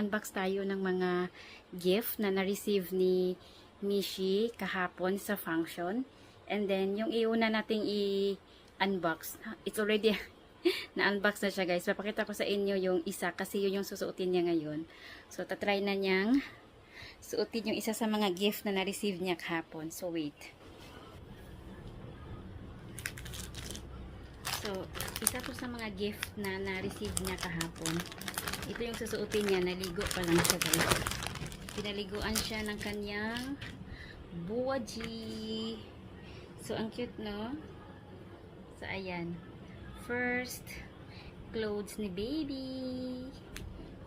mag-unbox tayo ng mga gift na na-receive ni Mishi kahapon sa function. And then, yung iuna nating i-unbox, it's already na-unbox na siya guys. Papakita ko sa inyo yung isa kasi yun yung susuotin niya ngayon. So, tatry na niyang suotin yung isa sa mga gift na na-receive niya kahapon. So, wait. So, isa to sa mga gift na na-receive niya kahapon. Ito yung susuotin niya. Naligo pa lang siya guys. Pinaliguan siya ng kanyang buwaji. So, ang cute, no? So, ayan. First, clothes ni baby.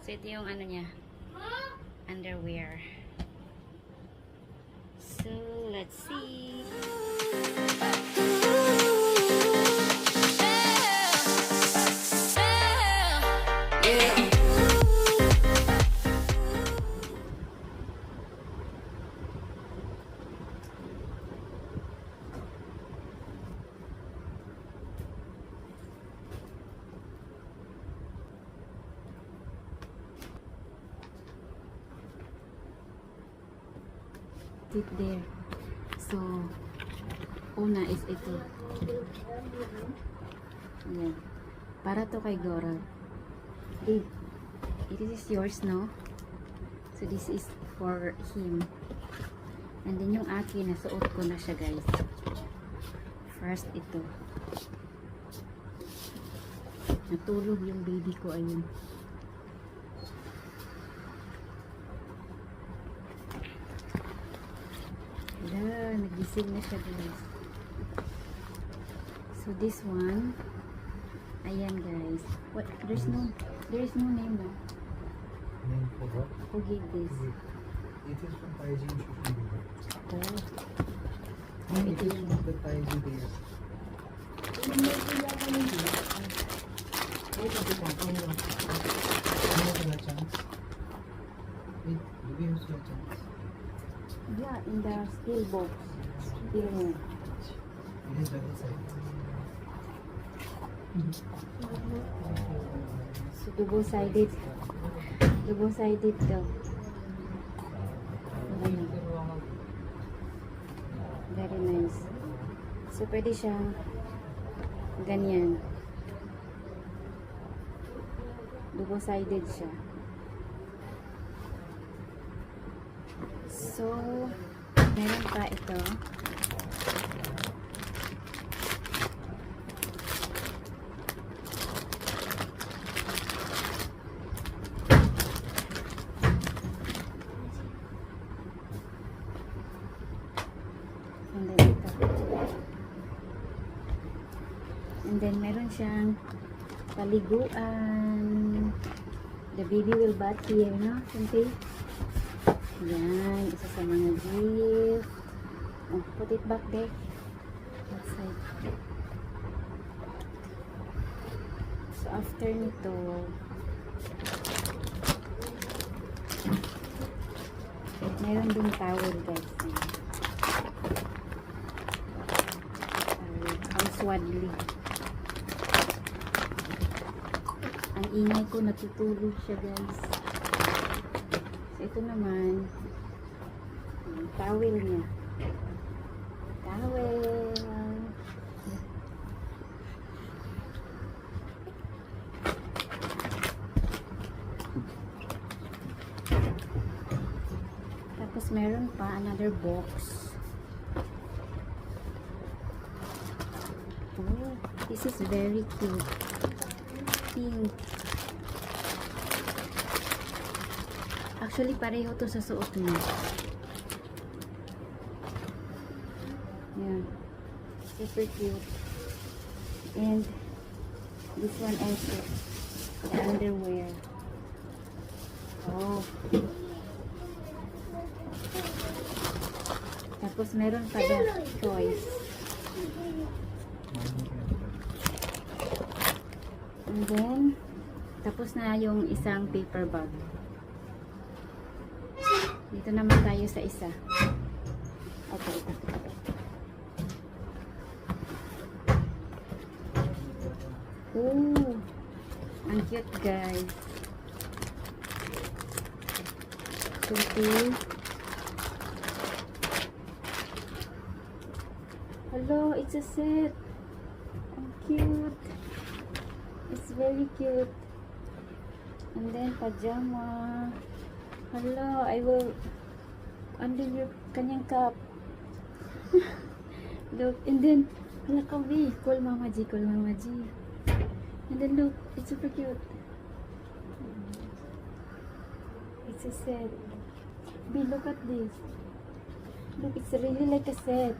So, ito yung ano niya. Underwear. So, let's see. Sit there. So, una is ito. Ayan. Para to kay Gora. Eh, it is yours, no? So, this is for him. And then yung akin, nasuot ko na siya, guys. First, ito. Natulog yung baby ko, ayun. Wala, na guys. So this one, ayan guys. What? There's no, there is no name no? Name for what? Who gave this? It is from Taiji. Oh, It is from the Taiji days. Wait, ito pa. Ano yun? Ano ko na chance? Wait, give me a chance. Yeah, in the steel box. So double-sided. Double-sided daw. Ayan. Very nice. So pwede siyang ganyan. Double-sided siya. So, meron pa ito. And then ito. And then meron siyang paliguan. The baby will bath here, no? Siyempre. Yan, isa sa mga gift. Oh, put it back there. Outside. So, after nito, meron din towel, guys. Towel. Ang swaddly. Ang ingay ko, natutulog siya, guys. So, ito naman, yung towel niya. Towel. Tapos meron pa another box. Oh, this is very cute. Pink. Actually, pareho to sa suot mo. Yan. Super cute. And this one also. Underwear. Oh. Tapos meron pa the toys. And then, tapos na yung isang paper bag. Dito naman tayo sa isa. Okay, ito. Ooh, ang cute guys. Shunti. Hello, it's a set. Ang cute. It's very cute. And then pajama. Hello, I will under your kanyang cup. look, and then, hala ka, B. Call Mama G, call Mama G. And then look, it's super cute. It's a set. B, look at this. Look, it's really like a set.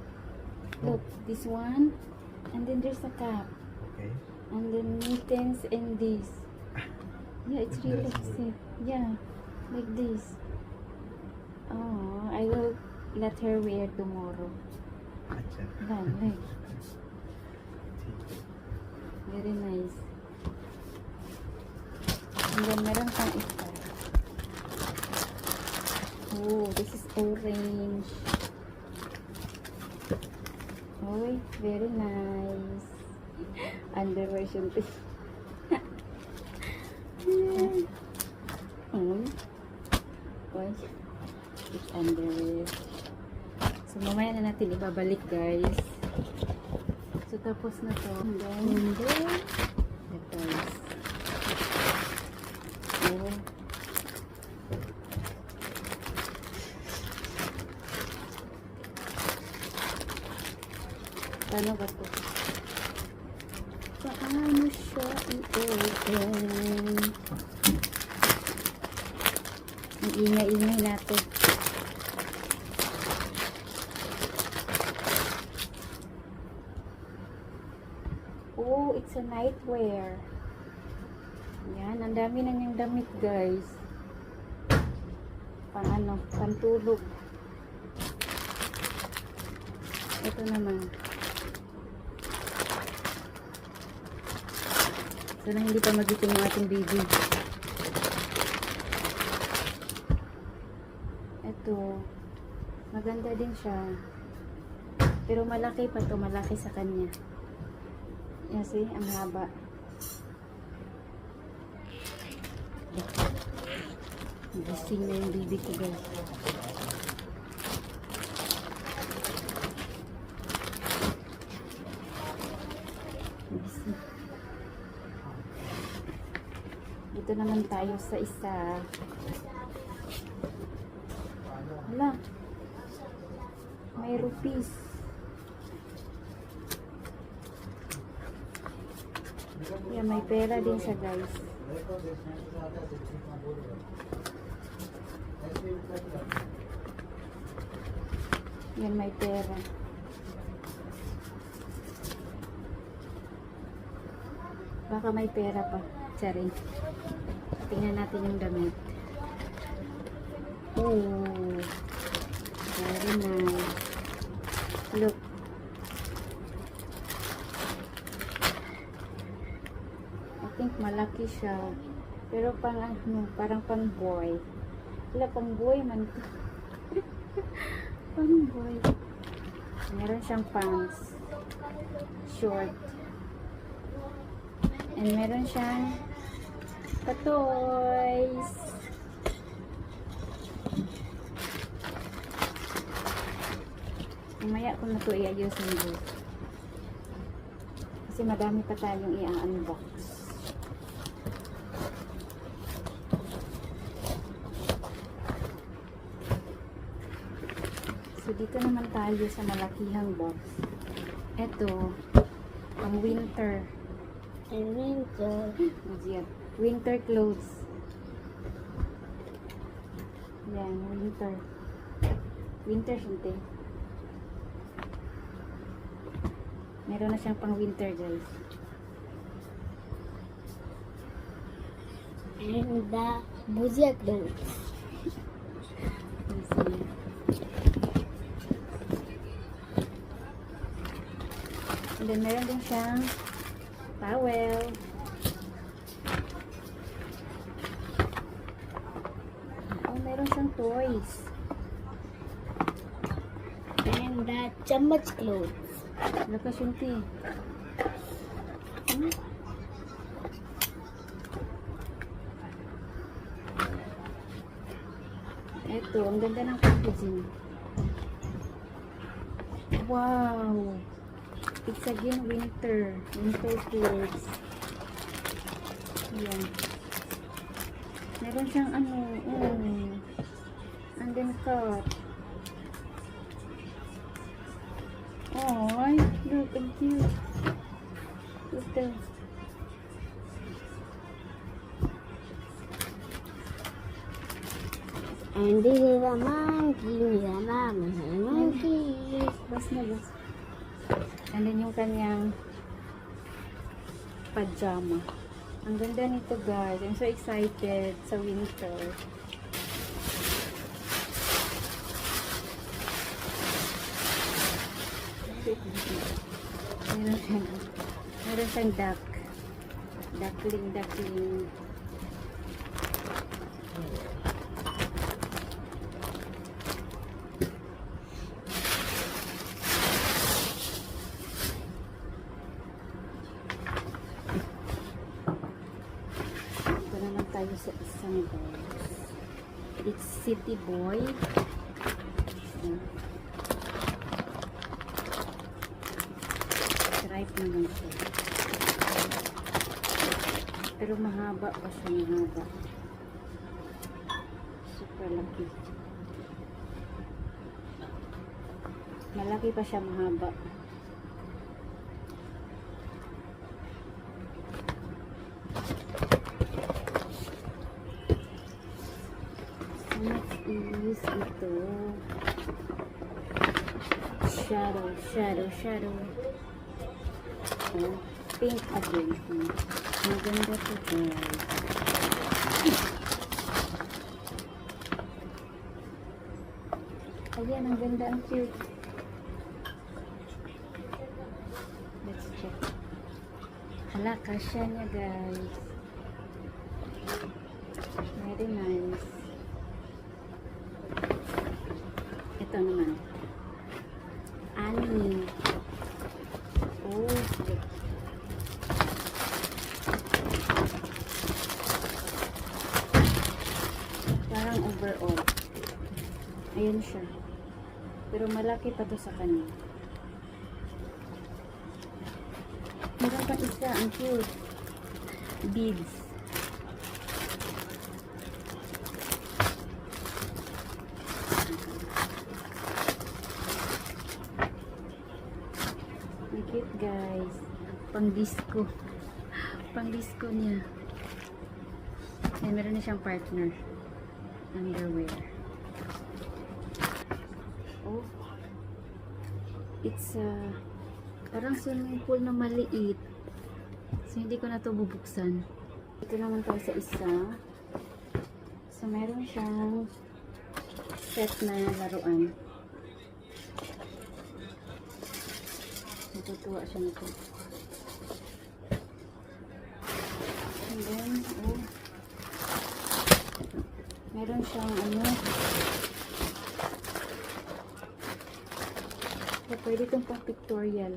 Look, this one. And then there's a cap. Okay. And then mittens and this. Yeah, it's really like a set. Yeah, like this. Oh, I will let her wear tomorrow. Done, like. Very nice. And then meron pang isa. Oh, this is orange. Oh, very nice. Underwear syempre. Hmm. Oy. Underwear. So, mamaya na natin ibabalik, guys. So, tapos na to. And then, and then, the toys. Oh. Paano ba to? Paano siya i-open? Ang ingay-ingay natin. Oh, it's a nightwear. Yan, ang dami na niyang damit, guys. Pang ano, pantulog. Ito naman. Sana hindi pa magiting yung ating baby. Ito. Maganda din siya. Pero malaki pa to, malaki sa kanya. Yan see, ang haba. Gising na yung baby ko guys. Gising. Dito naman tayo sa isa. Hala. May rupees. Yeah, may pera din siya guys. Yan, may pera. Baka may pera pa. Charing. Tingnan natin yung damit. Oh. Very nice. Look. I think malaki siya. Pero pang ano, parang pang boy. Wala pang boy man pang boy. Meron siyang pants. Short. And meron siyang ka-toys. Mamaya ko na ito i-ayusin dito. Kasi madami pa tayong i-unbox. So, dito naman tayo sa malakihang box. Ito, ang winter. And winter. Diyan. Winter clothes. Yan, winter. Winter, siyempre. Meron na siyang pang winter, guys. And the buzia clothes. And then, meron din siyang towel. Oh, meron siyang toys. And the chamach clothes. Lakas yung tea. Hmm? Ito, ang ganda ng packaging. Wow! It's again winter. Winter clothes. Ayan. Meron siyang ano, mm, and then cut. Ay, look, ang cute. Ito. And this is a monkey. Mama is a monkey. Bas na bas. And then yung kanyang pajama. Ang ganda nito guys. I'm so excited sa winter. Meron siyang, duck. Duckling, duckling. Ito na lang tayo sa isang box. City Boy. Stripe naman siya. Pero mahaba pa siya, mahaba. Super laki. Malaki pa siya, mahaba. Next is ito. Shadow, shadow, shadow. Oh, pink again. Maganda to guys. Ayan, ang ganda, ang cute. Let's check. Hala, kasya niya guys. Very nice. Ito naman. Ani. Oh, shit. Parang overall. Ayan siya. Pero malaki pa to sa kanya. Meron pa isa. Ang cute. Beads. Ang cute guys. Pang disco. Pang disco niya. Ayan, meron na siyang partner. Underwear. Oh. It's a parang swimming pool na maliit. So, hindi ko na to bubuksan. Ito naman tayo sa isa. So, meron siyang set na laruan. Natutuwa siya nito. And then, oh, meron siyang ano, pwede itong pang pictorial.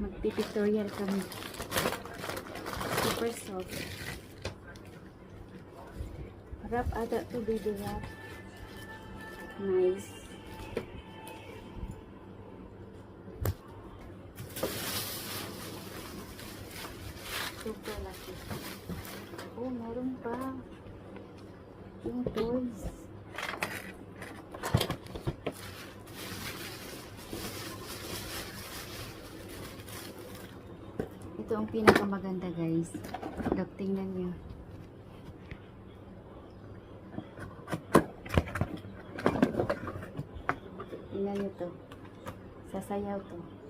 Magpipictorial kami. Super soft. Wrap ata to baby wrap. Nice. Super lucky. Oh, meron pa. Yung toys. Ito ang pinakamaganda guys. Look, tingnan nyo. Tingnan nyo to. Sasayaw to.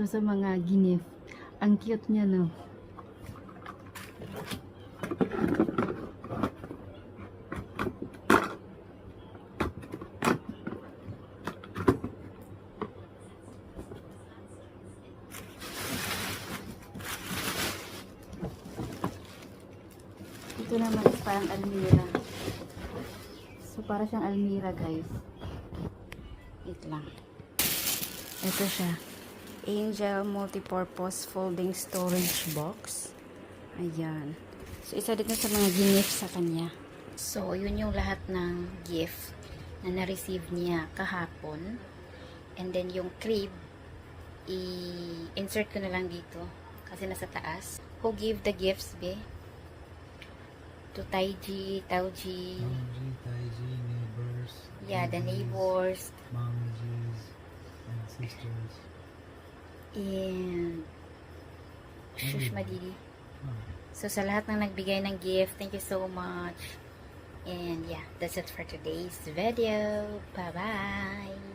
Isa to sa mga ginif. Ang cute niya, no? Ito naman is parang almira. So, para siyang almira, guys. Wait lang. Ito siya. Angel Multipurpose Folding Storage Box. Ayan. So, isa dito sa mga gift sa kanya. So, yun yung lahat ng gift na na-receive niya kahapon. And then, yung crib, i-insert ko na lang dito. Kasi nasa taas. Who give the gifts, be? To Taiji, Tauji, Mangji, Taiji, neighbors. yeah, the neighbors, Mangjis, and sisters. And shush madidi. Oh. So sa lahat ng nagbigay ng gift, thank you so much. And yeah, that's it for today's video. Bye-bye!